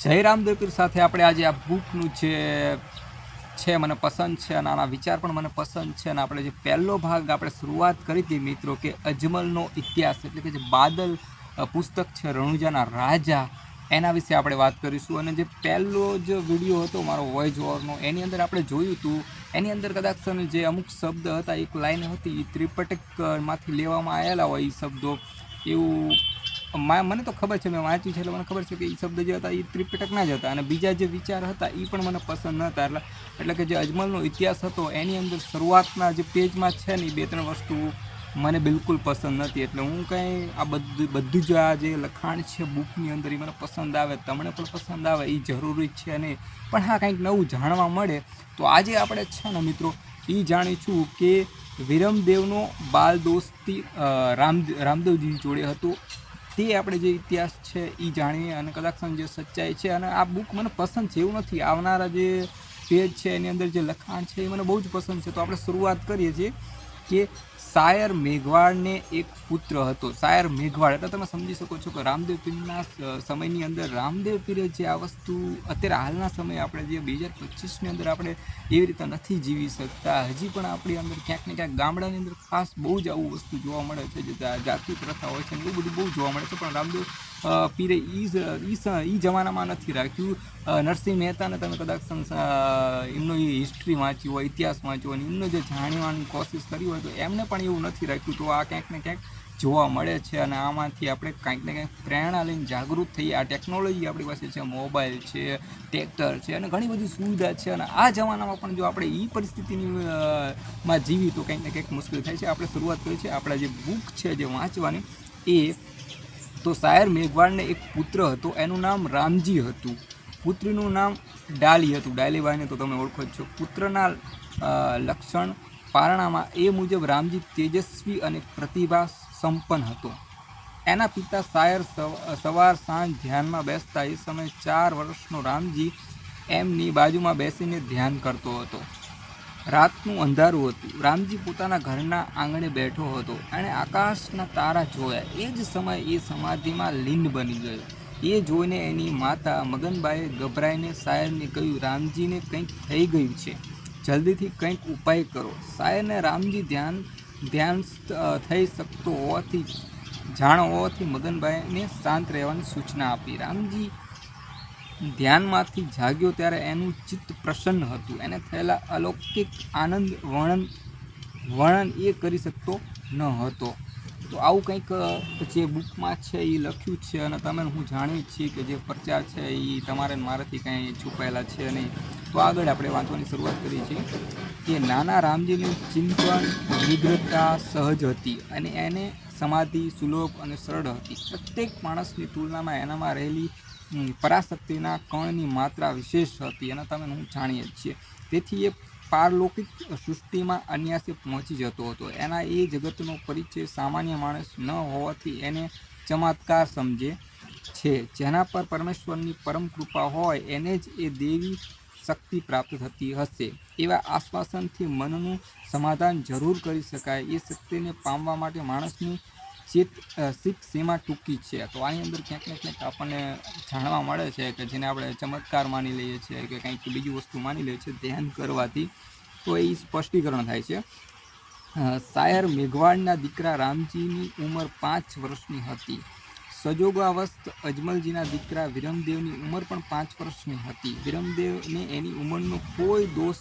જય રામદેવપીર સાથે આપણે આજે આ બુકનું જે છે, મને પસંદ છે અને આના વિચાર પણ મને પસંદ છે અને આપણે જે પહેલો ભાગ આપણે શરૂઆત કરી હતી મિત્રો કે અજમલનો ઇતિહાસ, એટલે કે જે બાદલ પુસ્તક છે, રણુજાના રાજા, એના વિશે આપણે વાત કરીશું. અને જે પહેલો જ વીડિયો હતો મારો વોઇસ ઓવરનો એની અંદર આપણે જોયું હતું, એની અંદર કદાચ જે અમુક શબ્દ હતા, એક લાઈન હતી એ ત્રિપટકમાંથી લેવામાં આવેલા હોય એ શબ્દો એવું મને તો ખબર છે, મેં વાંચ્યું છે, એટલે મને ખબર છે કે એ શબ્દ જે હતા એ ત્રિપિટકના જ હતા. અને બીજા જે વિચાર હતા એ પણ મને પસંદ નહોતા એટલે એટલે કે જે અજમલનો ઇતિહાસ હતો, એની અંદર શરૂઆતના જે પેજમાં છે ને એ બે ત્રણ વસ્તુ મને બિલકુલ પસંદ નથી. એટલે હું કંઈ આ બધું બધું જ આ જે લખાણ છે બુકની અંદર એ મને પસંદ આવે, તમને પણ પસંદ આવે એ જરૂરી છે નહીં પણ હા, કંઈક નવું જાણવા મળે. તો આજે આપણે છે ને મિત્રો એ જાણીશું કે વિરમદેવનો બાલ દોસ્તી રામ રામદેવજી જોડે હતો તે આપણે જે ઇતિહાસ છે એ જાણીએ અને કદાચ જે સચ્ચાઈ છે અને આ બુક મને પસંદ છે, એવું નથી. આવનારા જે પેજ છે, એની અંદર જે લખાણ છે એ મને બહુ જ પસંદ છે. તો આપણે શરૂઆત કરીએ છીએ કે શાયર મેઘવાળને એક પુત્ર હતો. શાયર મેઘવાળ, એટલે તમે સમજી શકો છો કે રામદેવ પીરના સમયની અંદર રામદેવ પીરે જે આ વસ્તુ અત્યારે હાલના સમયે આપણે જે બે હજાર પચીસની અંદર આપણે એવી રીતે નથી જીવી શકતા. હજી પણ આપણી અંદર ક્યાંક ને ક્યાંક ગામડાની અંદર ખાસ બહુ જ આવું વસ્તુ જોવા મળે છે જે જાતિ પ્રથા હોય છે એવું બધું બહુ જોવા મળે છે. પણ રામદેવ પીરે ઈ જમાનામાં નથી રાખ્યું. નરસિંહ મહેતાને તમે કદાચ એમનો હિસ્ટ્રી વાંચ્યું હોય, ઇતિહાસ વાંચ્યો અને એમનો જે જાણવાની કોશિશ કરી હોય તો એમને પણ એવું નથી રાખ્યું. તો આ ક્યાંક ને ક્યાંક જોવા મળે છે અને આમાંથી આપણે કાંઈક ને કંઈક પ્રેરણા લઈને જાગૃત થઈએ. આ ટેકનોલોજી આપણી પાસે છે મોબાઈલ છે ટ્રેક્ટર છે અને ઘણી બધી સુવિધા છે. અને આ જમાનામાં પણ જો આપણે એ પરિસ્થિતિની માં જીવી તો કંઈક ને કંઈક મુશ્કેલ થાય છે. આપણે શરૂઆત કરી છે આપણા જે બુક છે જે વાંચવાની, એ તો શાયર મેઘવાળને એક પુત્ર હતો. એનું નામ રામજી હતું. પુત્રીનું નામ ડાલી હતું. ડાલીબાઈને તો તમે ઓળખો છો. પુત્રના લક્ષણ પારણામાં એ મુજબ રામજી તેજસ્વી અને પ્રતિભા સંપન્ન હતો. એના પિતા શાયર સવ- સવાર સાંજ ધ્યાનમાં બેસતા એ સમયે ચાર વર્ષનો રામજી એમની બાજુમાં બેસીને ધ્યાન કરતો હતો. રાતનું અંધારું હતું. રામજી પોતાના ઘરના આંગણે બેઠો હતો. એણે આકાશના તારા જોયા. એ જ સમયે એ સમાધિમાં લીન બની ગયો. એ જોઈને એની માતા મગનબાઈએ ગભરાઈને શાયરને કહ્યું, રામજીને કંઈક થઈ ગયું છે. જલ્દીથી કંઈક ઉપાય કરો. શાયરને રામજી ધ્યાન ધ્યાન થઈ શકતો હોવાથી જાણ હોવાથી મદનભાઈને શાંત રહેવાની સૂચના આપી. રામજી ધ્યાનમાંથી જાગ્યો ત્યારે એનું ચિત્ત પ્રસન્ન હતું. એને થયેલા અલૌકિક આનંદ વર્ણન વર્ણન એ કરી શકતો ન હતો. તો આવું કંઈક જે બુકમાં છે એ લખ્યું છે અને તમે હું જાણવી જ છીએ કે જે પ્રચાર છે એ તમારે મારાથી કંઈ છુપાયેલા છે નહીં. તો આગળ આપણે વાંચવાની શરૂઆત કરીએ છીએ કે નાના રામજીનું ચિંતન વિગ્રતા સહજ હતી અને એને સમાધિ સુલભ અને સરળ હતી. પ્રત્યેક માણસની તુલનામાં એનામાં રહેલી પરાશક્તિના કણની માત્રા વિશેષ હતી અને તમે હું જાણીએ જ છીએ. તેથી એ પારલૌકિક સૃષ્ટિમાં અન્યાસે પહોંચી જતો હતો. એના એ જગતનો પરિચય સામાન્ય માણસ ન હોવાથી એને ચમત્કાર સમજે છે. જેના પર પરમેશ્વરની પરમ કૃપા હોય, એને જ એ દેવી શક્તિ પ્રાપ્ત થતી હશે. એવા આશ્વાસનથી મનનું સમાધાન જરૂર કરી શકાય. એ શક્તિને પામવા માટે માણસની અ, શીખ સીમા ટૂંકી છે. તો આની અંદર ક્યાંક ને ક્યાંક આપણને જાણવા મળે છે કે જેને આપણે ચમત્કાર માની લઈએ છીએ કે કંઈક બીજી વસ્તુ માની લઈએ છીએ ધ્યાન કરવાથી તો એ સ્પષ્ટીકરણ થાય છે. શાયર મેઘવાડના દીકરા રામજીની ઉંમર પાંચ વર્ષની હતી. સજોગાવસ્થ અજમલજીના દીકરા વિરમદેવની ઉંમર પણ પાંચ વર્ષની હતી. વિરમદેવને એની ઉંમરનો કોઈ દોષ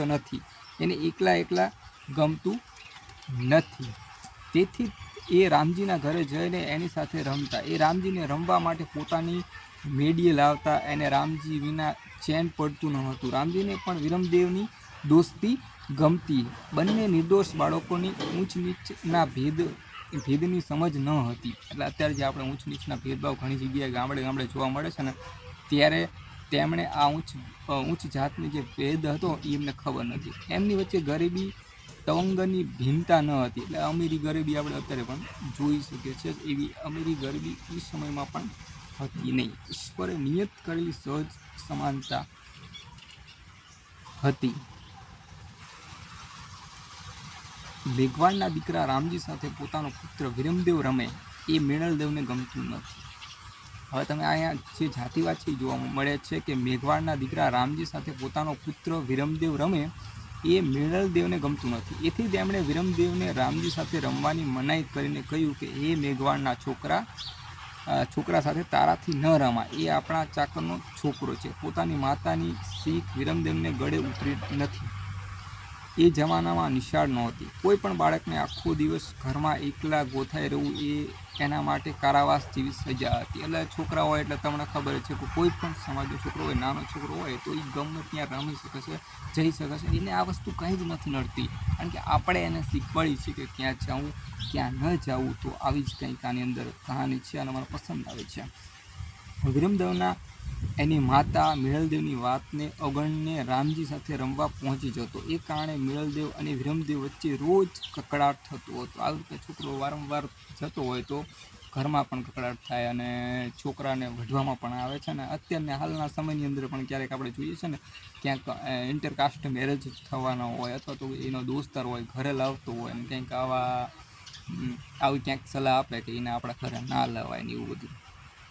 નથી. એને એકલા એકલા ગમતું નથી. તેથી એ રામજીના ઘરે જઈને એની સાથે રમતા. એ રામજીને રમવા માટે પોતાની મેડીએ લાવતા. એને રામજી વિના ચેન પડતું ન હતું. રામજીને પણ વિરમદેવની દોસ્તી ગમતી. બંને નિર્દોષ બાળકોની ઊંચ નીચના ભેદ, ભેદની સમજ ન હતી. એટલે અત્યારે જે આપણે ઊંચ નીચના ભેદભાવ ઘણી જગ્યાએ ગામડે ગામડે જોવા મળે છે ને, ત્યારે તેમણે આ ઊંચ ઊંચ જાતની જે ભેદ હતો એ એમને ખબર નથી. એમની વચ્ચે ગરીબી તવંગની ભિન્નતા ન હતી. એટલે અમીરી ગરીબી આપણે અત્યારે પણ જોઈ શકીએ છીએ એવી અમીરી ગરીબી એ સમયમાં પણ હતી નહીં. ઈશ્વરે નિયત કરેલી સહજ સમાનતા હતી. મેઘવાળના દીકરા રામજી સાથે પોતાનો પુત્ર વિરમદેવ રમે એ મેણલદેવને ગમતું નથી. હવે તમે અહીંયા જે જાતિવાદ છે જોવા મળે છે કે મેઘવાળના દીકરા રામજી સાથે પોતાનો પુત્ર વિરમદેવ રમે એ મૃણલદેવને ગમતું નથી. એથી તેમણે વિરમદેવને રામજી સાથે રમવાની મનાઈ કરીને કહ્યું કે એ મેઘવાણના છોકરા છોકરા સાથે તારાથી ન રમા. એ આપણા ચાકરનો છોકરો છે. પોતાની માતાની શીખ વિરમદેવને ગળે ઉતરી નથી. એ જમાનામાં નિશાળ નહોતી. કોઈ પણ બાળકને આખો દિવસ ઘરમાં એકલા ગોથાઈ રહેવું એ એના માટે કારાવાસ જેવી સજા હતી. એટલે છોકરા હોય એટલે તમને ખબર છે કે કોઈ પણ સમાજનો છોકરો હોય, નાનો છોકરો હોય તો એ ગમે ત્યાં રમી શકે છે, જઈ શકે છે. એને આ વસ્તુ કંઈ જ નથી નડતી. કારણ કે આપણે એને શીખવાડી છે કે ક્યાં જવું ક્યાં ન જવું તો આવી જ કંઈક આની અંદર કહાની છે અને મને પસંદ આવે છે. વિરમદેવના એની માતા મિળલદેવની વાતને અગણને રામજી સાથે રમવા પહોંચી જતો. એ કારણે મિળલદેવ અને વિરમદેવ વચ્ચે રોજ કકડાટ થતો હતો. આવી રીતે છોકરો વારંવાર જતો હોય તો ઘરમાં પણ કકડાટ થાય અને છોકરાને વઢવામાં પણ આવે છે ને અત્યારના હાલના સમયની અંદર પણ ક્યારેક આપણે જોઈએ છે ને, ક્યાંક ઇન્ટરકાસ્ટ મેરેજ થવાના હોય અથવા તો એનો દોસ્તાર હોય, ઘરે લાવતો હોય અને ક્યાંક આવા આવી ક્યાંક સલાહ આપે કે એને આપણા ઘરે ના લેવાય ને એવું બધું.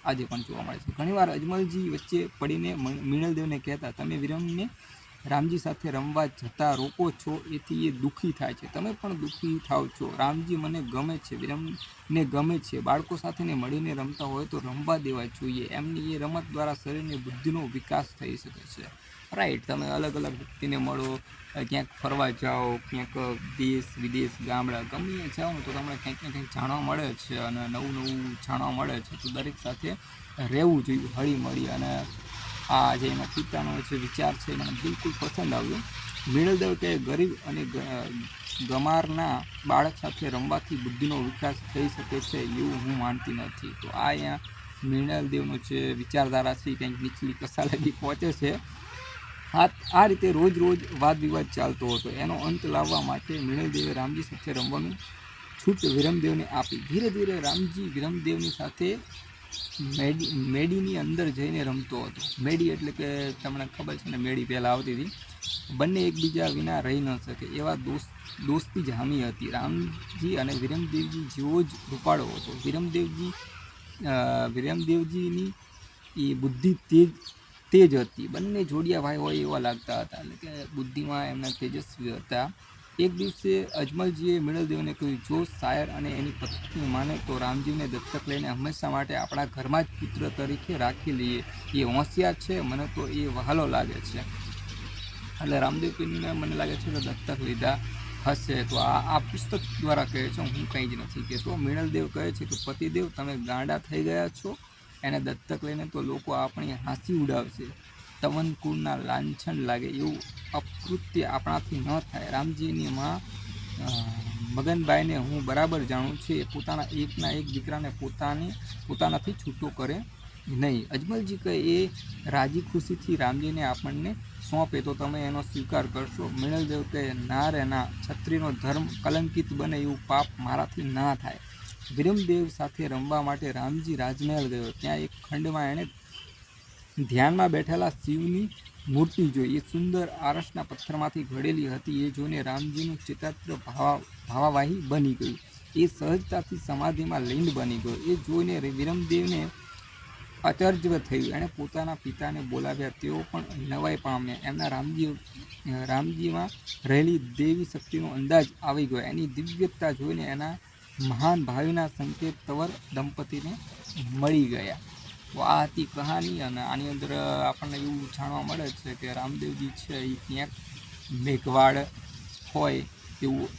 આજે પણ જોવા મળે છે. ઘણીવાર અજમલજી વચ્ચે પડીને મિણલદેવને કહેતા, તમે વિરમને રામજી સાથે રમવા જતા રોકો છો, એથી એ દુઃખી થાય છે. તમે પણ દુઃખી થાવ છો. રામજી મને ગમે છે, વિરમને ગમે છે. બાળકો સાથેને મળીને રમતા હોય તો રમવા દેવા જોઈએ. એમની એ રમત દ્વારા શરીરની બુદ્ધિનો વિકાસ થઈ શકે છે. રાઈટ તમે અલગ અલગ વ્યક્તિને મળો, ક્યાંક ફરવા જાઓ, ક્યાંક દેશ, વિદેશ, ગામડા, ગમે જાઓ તો તમને ક્યાંક ને ક્યાંક જાણવા મળે છે અને નવું નવું જાણવા મળે છે. તો દરેક સાથે રહેવું જોઈએ, હળી મળી. અને આ જે એના પિતાનો જે વિચાર છે મને બિલકુલ પસંદ આવ્યો. મિળલદેવ કે ગરીબ અને ગમારના બાળક સાથે રમવાથી બુદ્ધિનો વિકાસ થઈ શકે છે એવું હું માનતી નથી. તો આ અહીંયા મૃણાલદેવનો જે વિચારધારા છે કંઈક નીચલી કસા પહોંચે છે. આ આ રીતે રોજ રોજ વાદ વિવાદ ચાલતો હતો. એનો અંત લાવવા માટે મિણલદેવે રામજી સાથે રમવાનું છૂટ વિરમદેવને આપી. ધીરે ધીરે રામજી વિરમદેવની સાથે મેડી મેડીની અંદર જઈને રમતો હતો. મેડી એટલે કે તમને ખબર છે ને, મેડી પહેલાં આવતી હતી. બંને એકબીજા વિના રહી ન શકે એવા દોસ્ત દોસ્તી જામી હતી. રામજી અને વિરમદેવજી જેવો જ રૂપાળો હતો. વિરમદેવજી વિરમદેવજીની એ બુદ્ધિ તેજ તેજ હતી. બંને જોડિયા ભાઈ હોય એવા લાગતા હતા એટલે કે બુદ્ધિમાં એમના તેજસ્વી હતા. એક દિવસે અજમલજીએ મિડલદેવને કહ્યું, જો શાયર અને એની પત્ની માને તો રામજીને દત્તક લઈને હંમેશા માટે આપણા ઘરમાં જ પુત્ર તરીકે રાખી લઈએ. એ હોશિયાર છે, મને તો એ વહાલો લાગે છે. એટલે રામદેવ પીરને મને લાગે છે કે દત્તક લીધા હશે. તો આ આ પુસ્તક દ્વારા કહે છે, હું કંઈ જ નથી કહેતો. મિણલદેવ કહે છે કે, પતિદેવ, તમે ગાંડા થઈ ગયા છો? એને દત્તક લઈને તો લોકો આપણી હાંસી ઉડાવશે. તવનકુળના લાંછન લાગે એવું અકૃત્ય આપણાથી ન થાય. રામજીની માં મગનભાઈને હું બરાબર જાણું છું, એ પોતાના એકના એક દીકરાને પોતાની, પોતાનાથી છૂટો કરે નહીં. અજમલજી કહે, એ રાજી ખુશીથી રામજીને આપણને સોંપે તો તમે એનો સ્વીકાર કરશો. મિણલદેવ કહે, ના રે, ના. છત્રીનો ધર્મ કલંકિત બને એવું પાપ મારાથી ના થાય. વિરમદેવ સાથે રમવા માટે રામજી રાજમહેલ ગયો. ત્યાં એક ખંડમાં એણે ધ્યાનમાં બેઠેલા શિવની મૂર્તિ જોઈ. એ સુંદર આરસના પથ્થરમાંથી ઘડેલી હતી. એ જોઈને રામજીનું ચિત્રાત્ર ભાવા, ભાવાવાહી બની ગયું. એ સહજતાથી સમાધિમાં લીંડ બની ગયો. એ જોઈને વિરમદેવને અચર્જ થયું. એણે પોતાના પિતાને બોલાવ્યા. તેઓ પણ નવાઈ પામ્યા. એમના રામજી રામજીમાં રહેલી દેવી શક્તિનો અંદાજ આવી ગયો. એની દિવ્યતા જોઈને એના મહાન ભાવિના સંકેત તવર દંપતીને મળી ગયા. તો આ હતી કહાની અને આની અંદર આપણને એવું જાણવા મળે છે કે રામદેવજી છે એ ક્યાંક મેઘવાડ હોય એવું.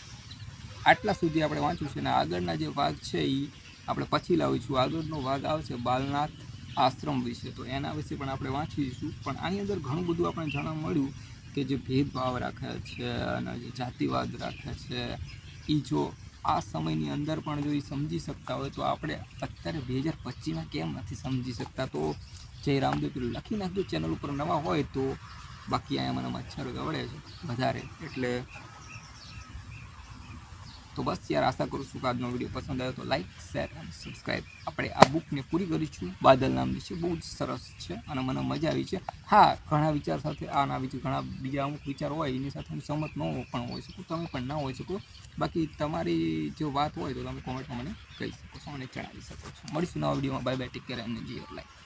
આટલા સુધી આપણે વાંચ્યું છે અને આગળના જે ભાગ છે એ આપણે પછી લાવીશું. આગળનો ભાગ આવશે બાલનાથ આશ્રમ વિશે. તો એના વિશે પણ આપણે વાંચીશું. પણ આની અંદર ઘણું બધું આપણે જાણવા મળ્યું કે જે ભેદભાવ રાખે છે અને જે જાતિવાદ રાખે છે. એ જો આ સમયની અંદર પણ જો એ સમજી શકતા હોય તો આપણે અત્યારે બે હજાર પચીસમાં કેમ નથી સમજી શકતા? તો જય રામદેવ પેલું લખી નાખજો ચેનલ ઉપર નવા હોય તો બાકી અહીંયા મને મચ્છર ગવડે છે વધારે. એટલે તો બસ યાર આશા કરું છું કે આજનો વીડિયો પસંદ આવ્યો તો લાઈક શેર અને સબસ્ક્રાઈબ આપણે આ બુકને પૂરી કરીશું. બાદલ નામની છે, બહુ જ સરસ છે અને મને મજા આવી છે. હા, ઘણા વિચાર સાથે, આના વિશે ઘણા બીજા અમુક વિચાર હોય, એની સાથે હું સંમત ન પણ હોઈ શકું, તમે પણ ના હોઈ શકો. બાકી તમારી જો વાત હોય તો તમે કોમેન્ટમાં મને કહી શકો છો અને જણાવી શકો છો. મળીશું નવા વિડીયોમાં. બાય બાય ટેક કેર અને જી યોર લાઈફ